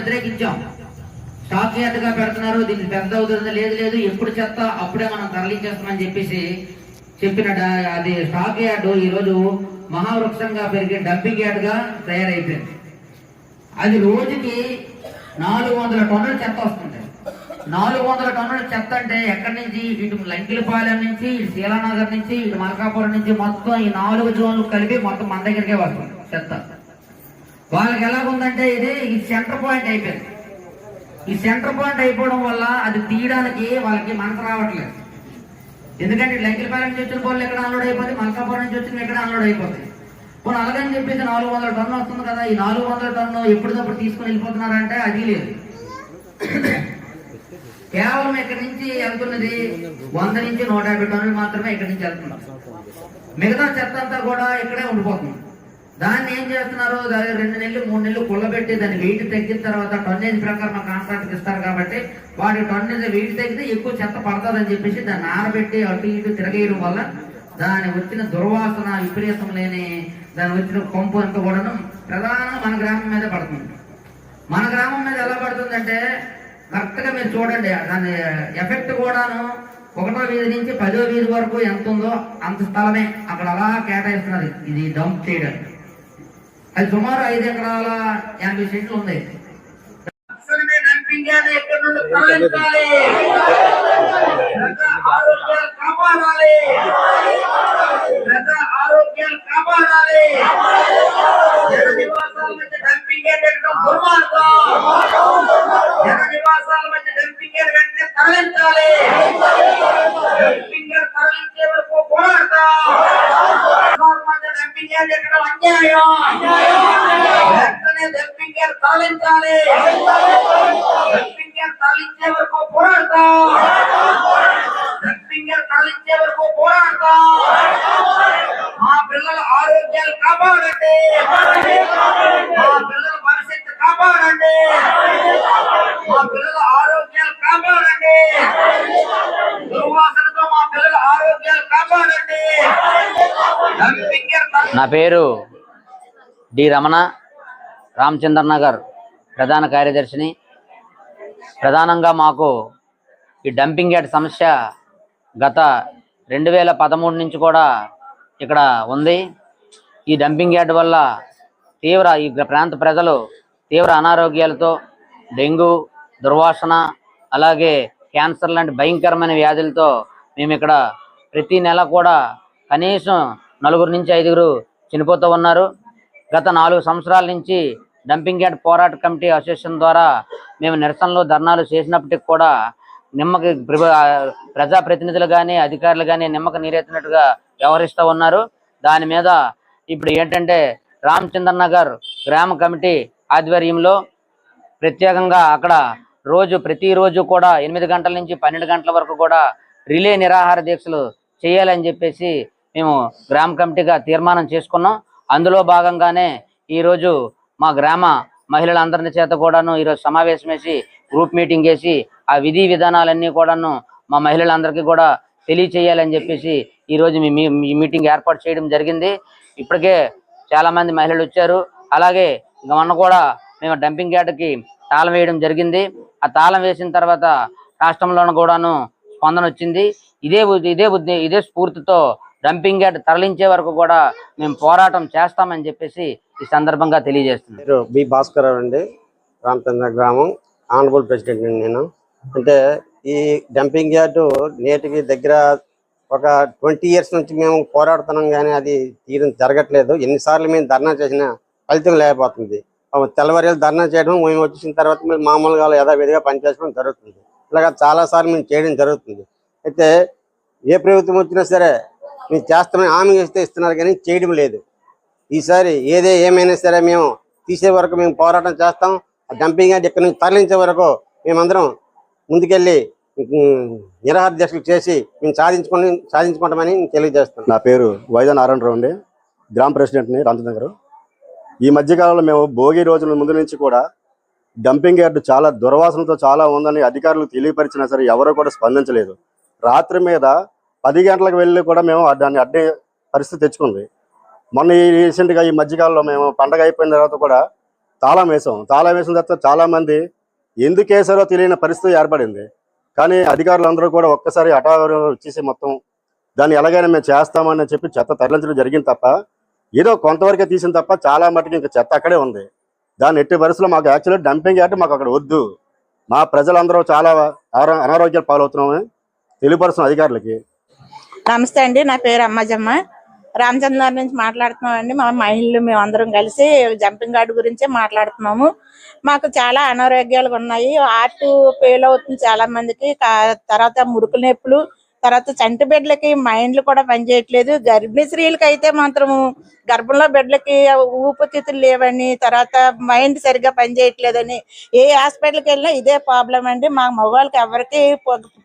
వ్యతిరేకించాం. Stock యార్డ్గా పెడుతున్నారు దీన్ని పెద్ద అవుతుంది లేదు లేదు ఎప్పుడు చెత్త అప్పుడే మనం తరలించేస్తామని చెప్పేసి చెప్పిన అది స్టాక్ యార్డ్ ఈరోజు మహావృక్షంగా పెరిగే డంపింగ్ యార్డ్గా తయారైపోయింది. అది రోజుకి నాలుగు వందల టన్నుల చెత్త వస్తుంది. నాలుగు వందల టన్నుల చెత్త అంటే ఎక్కడి నుంచి? ఇటు లంకిలపాలెం నుంచి ఇటు శీలానగర్ నుంచి ఇటు మల్కాపురం నుంచి మొత్తం ఈ నాలుగు జోన్లు కలిపి మొత్తం మన దగ్గరికే వస్తుంది చెత్త. వాళ్ళకి ఎలాగుందంటే ఇది ఈ సెంటర్ పాయింట్ అయిపోయింది. ఈ సెంటర్ పాయింట్ అయిపోవడం వల్ల అది తీయడానికి వాళ్ళకి మనసు రావట్లేదు. ఎందుకంటే లంకిలపాలెం నుంచి వచ్చిన పనులు ఎక్కడ అన్లోడ్ అయిపోతుంది మల్కాపురం నుంచి వచ్చిన ఎక్కడ అన్లోడ్ అయిపోతుంది పోనీ అలాగని చెప్పేసి నాలుగు వందల టన్ను వస్తుంది కదా ఈ నాలుగు వందల టన్ను ఎప్పటికప్పుడు తీసుకుని వెళ్ళిపోతున్నారంటే అది లేదు. కేవలం ఇక్కడి నుంచి వెళ్తున్నది వంద నుంచి నూట యాభై టన్నులు మాత్రమే ఇక్కడి నుంచి వెళ్తున్నారు. మిగతా చెత్త అంతా కూడా ఇక్కడే ఉండిపోతుంది. దాన్ని ఏం చేస్తున్నారు దాని రెండు నెలలు మూడు నెలలు కుళ్ళబెట్టి దాన్ని వెయిట్ తగ్గిన తర్వాత టన్నేజ్ ప్రకారం కాంట్రాక్ట్ ఇస్తారు కాబట్టి వాడి టన్నేజ్ వెయిట్ తగ్గితే ఎక్కువ చెత్త పడుతుందని చెప్పేసి దాన్ని ఆరబెట్టి అటు ఇటు తిరగేయడం వల్ల దాని వచ్చిన దుర్వాసన విపరీతం లేని దాని వచ్చిన కొంపు అంతా కూడాను ప్రధానంగా మన గ్రామం మీద పడుతుంది. మన గ్రామం మీద ఎలా పడుతుందంటే కరెక్ట్గా మీరు చూడండి దాని ఎఫెక్ట్ కూడాను ఒకటో వీధి నుంచి పదో వీధి వరకు ఎంత ఉందో అంత స్థలమే. అక్కడ అలా కేటాయిస్తున్నారు. ఇది డంప్ చేయడానికి. అది సుమారు ఐదు ఎకరాల ఎనభై సెంట్లు ఉంది. కాపాడాలి. ఆరోగ్యాలు కాపాడాలి. తరలించాలి. తరలించే వరకు పోరాడతాం. నివాసాల మధ్య అన్యాయం. వెంటనే డంపింగ్ యార్డ్ తరలించాలి డంపింగ్ వరకు పోరాడతాం. డంపింగ్ యార్డ్ వరకు పోరాడతాం. మా పిల్లల ఆరోగ్యాలు కాపాడండి మా పిల్లల భవిష్యత్తు కాపాడండి మా పిల్లల ఆరోగ్యాలు కాపాడండి దుర్వాసనతో మా పిల్లల ఆరోగ్యాలు కాపాడండి డంపింగ్ యార్డ్ తరలి- నా పేరు డి రమణ రామచంద్ర నగర్ ప్రధాన కార్యదర్శిని. ప్రధానంగా మాకు ఈ డంపింగ్ యార్డ్ సమస్య గత రెండు వేల పదమూడు నుంచి కూడా ఇక్కడ ఉంది. ఈ డంపింగ్ యార్డ్ వల్ల తీవ్ర ఈ ప్రాంత ప్రజలు తీవ్ర అనారోగ్యాలతో డెంగ్యూ దుర్వాసన అలాగే క్యాన్సర్ లాంటి భయంకరమైన వ్యాధులతో మేము ఇక్కడ ప్రతి నెల కూడా కనీసం నలుగురు నుంచి ఐదుగురు చనిపోతూ ఉన్నారు. గత నాలుగు సంవత్సరాల నుంచి డంపింగ్ యార్డ్ పోరాట కమిటీ అసోసియేషన్ ద్వారా మేము నిరసనలు ధర్నాలు చేసినప్పటికి కూడా నిమ్మకి ప్రజాప్రతినిధులు కానీ అధికారులు కానీ నిమ్మక నీరెత్తినట్టుగా వ్యవహరిస్తూ ఉన్నారు. దాని మీద ఇప్పుడు ఏంటంటే రామచంద్ర నగర్ గ్రామ కమిటీ ఆధ్వర్యంలో ప్రత్యేకంగా అక్కడ రోజు ప్రతిరోజు కూడా ఎనిమిది గంటల నుంచి పన్నెండు గంటల వరకు కూడా రిలే నిరాహార దీక్షలు చేయాలని చెప్పేసి మేము గ్రామ కమిటీగా తీర్మానం చేసుకున్నాం. అందులో భాగంగానే ఈరోజు మా గ్రామ మహిళలందరి చేత కూడాను ఈరోజు సమావేశం వేసి గ్రూప్ మీటింగ్ వేసి ఆ విధి విధానాలన్నీ కూడాను మా మహిళలందరికీ కూడా తెలియచేయాలని చెప్పేసి ఈరోజు మీ మీ- మీ మీటింగ్ ఏర్పాటు చేయడం జరిగింది. ఇప్పటికే చాలామంది మహిళలు వచ్చారు. అలాగే మొన్న కూడా మేము డంపింగ్ యార్డ్కి తాళం వేయడం జరిగింది. ఆ తాళం వేసిన తర్వాత రాష్ట్రంలోనూ కూడాను స్పందన వచ్చింది. ఇదే ఇదే ఇదే స్ఫూర్తితో డంపింగ్ యార్డ్ తరలించే వరకు కూడా మేము పోరాటం చేస్తామని చెప్పేసి ఈ సందర్భంగా తెలియజేస్తున్నాం. బి భాస్కర్ అండి. రామచంద్ర గ్రామం. ఆనరబుల్ ప్రెసిడెంట్ నేను. అంటే ఈ డంపింగ్ యార్డు నేటికి దగ్గర ఒక ట్వంటీ ఇయర్స్ నుంచి మేము పోరాడుతున్నాం కానీ అది తీరం జరగట్లేదు. ఎన్నిసార్లు మేము ధర్నా చేసినా ఫలితం లేకపోతుంది. తెల్లవారు ధర్నా చేయడం మేము వచ్చేసిన తర్వాత మేము మామూలుగా యథావిధిగా పనిచేయడం జరుగుతుంది. ఇలాగ చాలాసార్లు మేము చేయడం జరుగుతుంది. అయితే ఏ ప్రభుత్వం వచ్చినా సరే మేము చేస్తామని హామీ ఇస్తే ఇస్తున్నారు కానీ చేయడం లేదు. ఈసారి ఏదే ఏమైనా సరే మేము తీసే వరకు మేము పోరాటం చేస్తాం. ఆ డంపింగ్ యార్డ్ ఇక్కడ నుంచి తరలించే వరకు మేమందరం ముందుకెళ్ళి ఉమ్, నిరాహార దీక్షలు చేసి మేము సాధించుకొని సాధించుకుంటామని తెలియజేస్తాం నా పేరు వైద్య నారాయణరావు అండి. గ్రామ ప్రెసిడెంట్ని రామచంద్ర ఈ మధ్యకాలంలో మేము భోగి రోజుల ముందు నుంచి కూడా డంపింగ్ యార్డు చాలా దుర్వాసనతో చాలా ఉందని అధికారులకు తెలియపరిచినా సరే ఎవరు కూడా స్పందించలేదు. రాత్రి మీద పది గంటలకు వెళ్ళి కూడా మేము దాన్ని అడ్డే పరిస్థితి తెచ్చుకుంది. మొన్న ఈ రీసెంట్గా ఈ మధ్యకాలంలో మేము పండగ అయిపోయిన తర్వాత కూడా తాళం వేసాం. తాళం వేసిన తర్వాత చాలా మంది ఎందుకు వేసారో తెలియని పరిస్థితి ఏర్పడింది. కానీ అధికారులందరూ కూడా ఒక్కసారి అటావరం వచ్చేసి మొత్తం దాన్ని ఎలాగైనా మేము చేస్తామని చెప్పి చెత్త తరలించడం జరిగింది తప్ప ఏదో కొంతవరకే తీసిన తప్ప చాలా మటుకు ఇంకా చెత్త అక్కడే ఉంది. దాన్ని ఎట్టి పరిస్థితుల్లో మాకు యాక్చువల్లీ డంపింగ్ యార్డ్ మాకు అక్కడ వద్దు. మా ప్రజలందరూ చాలా అనారోగ్యాలు పాలవుతున్నామని తెలియపరుస్తున్న అధికారులకి నమస్తే అండి నా పేరు అమ్మజమ్మ. రామచంద్ర నుంచి మాట్లాడుతున్నామండి. మా మహిళలు మేము అందరం కలిసి జంపింగ్ గార్డు గురించే మాట్లాడుతున్నాము. మాకు చాలా అనారోగ్యాలు ఉన్నాయి. ఆర్టు ఫెయిల్ అవుతుంది చాలా మందికి తర్వాత ముడుకుల నొప్పులు తర్వాత చంటి బిడ్డలకి మైండ్లు కూడా పనిచేయట్లేదు. గర్భిణీ స్త్రీలకి అయితే మాత్రము గర్భంలో బిడ్డలకి ఊపిరితిత్తులు లేవని తర్వాత మైండ్ సరిగ్గా పనిచేయట్లేదని ఏ హాస్పిటల్కి వెళ్ళినా ఇదే ప్రాబ్లం అండి. మా మగవాళ్ళకి ఎవరికి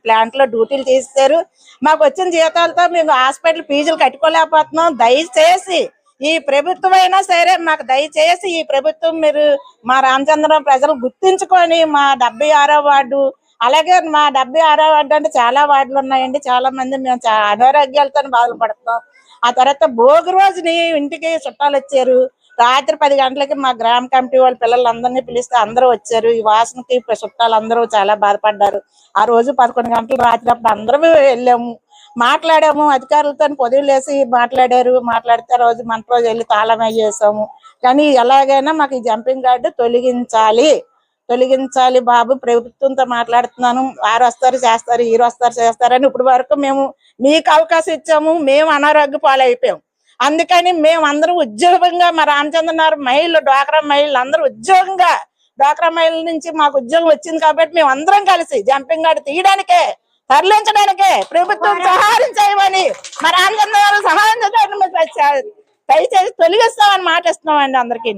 ప్లాంట్లో డ్యూటీలు చేస్తారు మాకు వచ్చిన జీతాలతో మేము హాస్పిటల్ ఫీజులు కట్టుకోలేకపోతున్నాం. దయచేసి ఈ ప్రభుత్వం అయినా సరే మాకు దయచేసి ఈ ప్రభుత్వం మీరు మా రామచంద్రం ప్రజలు గుర్తించుకొని మా డెబ్బై ఆరో వార్డు అలాగే మా డెబ్బై ఆరో వార్డు అంటే చాలా వార్డులు ఉన్నాయండి. చాలా మంది మేము చా- అనారోగ్యాలతో బాధపడుతున్నాం. ఆ తర్వాత భోగి రోజుని ఇంటికి చుట్టాలు వచ్చారు. రాత్రి పది గంటలకి మా గ్రామ కమిటీ వాళ్ళ పిల్లలందరినీ పిలిస్తే అందరూ వచ్చారు. ఈ వాసనకి చుట్టాలు అందరూ చాలా బాధపడ్డారు. ఆ రోజు పదకొండు గంటలు రాత్రి అప్పుడు అందరూ వెళ్ళాము. మాట్లాడాము. అధికారులతో పొదిలేసి మాట్లాడారు. మాట్లాడితే రోజు మన రోజు వెళ్ళి తాళం వేసాము కానీ ఎలాగైనా మాకు ఈ జంపింగ్ గార్డు తొలగించాలి. తొలగించాలి బాబు. ప్రభుత్వంతో మాట్లాడుతున్నాను. వారు వస్తారు చేస్తారు వీరు వస్తారు చేస్తారని ఇప్పుడు వరకు మేము మీకు అవకాశం ఇచ్చాము. మేము అనారోగ్య పాలైపోయాం. అందుకని మేము ఉద్యోగంగా మా రామచంద్రనారు మహిళలు డ్వాక్రా మహిళలు అందరూ ఉద్యోగంగా డ్వాక్రా మహిళల నుంచి మాకు ఉద్యోగం వచ్చింది కాబట్టి మేము అందరం కలిసి జంపింగ్ ఆడ తీయడానికే తరలించడానికే ప్రభుత్వం సహాయం చేయమని మా రామచంద్ర గారు సహాయం చేయడానికి దయచేసి తొలగిస్తామని మాట ఇస్తున్నామండి అందరికీ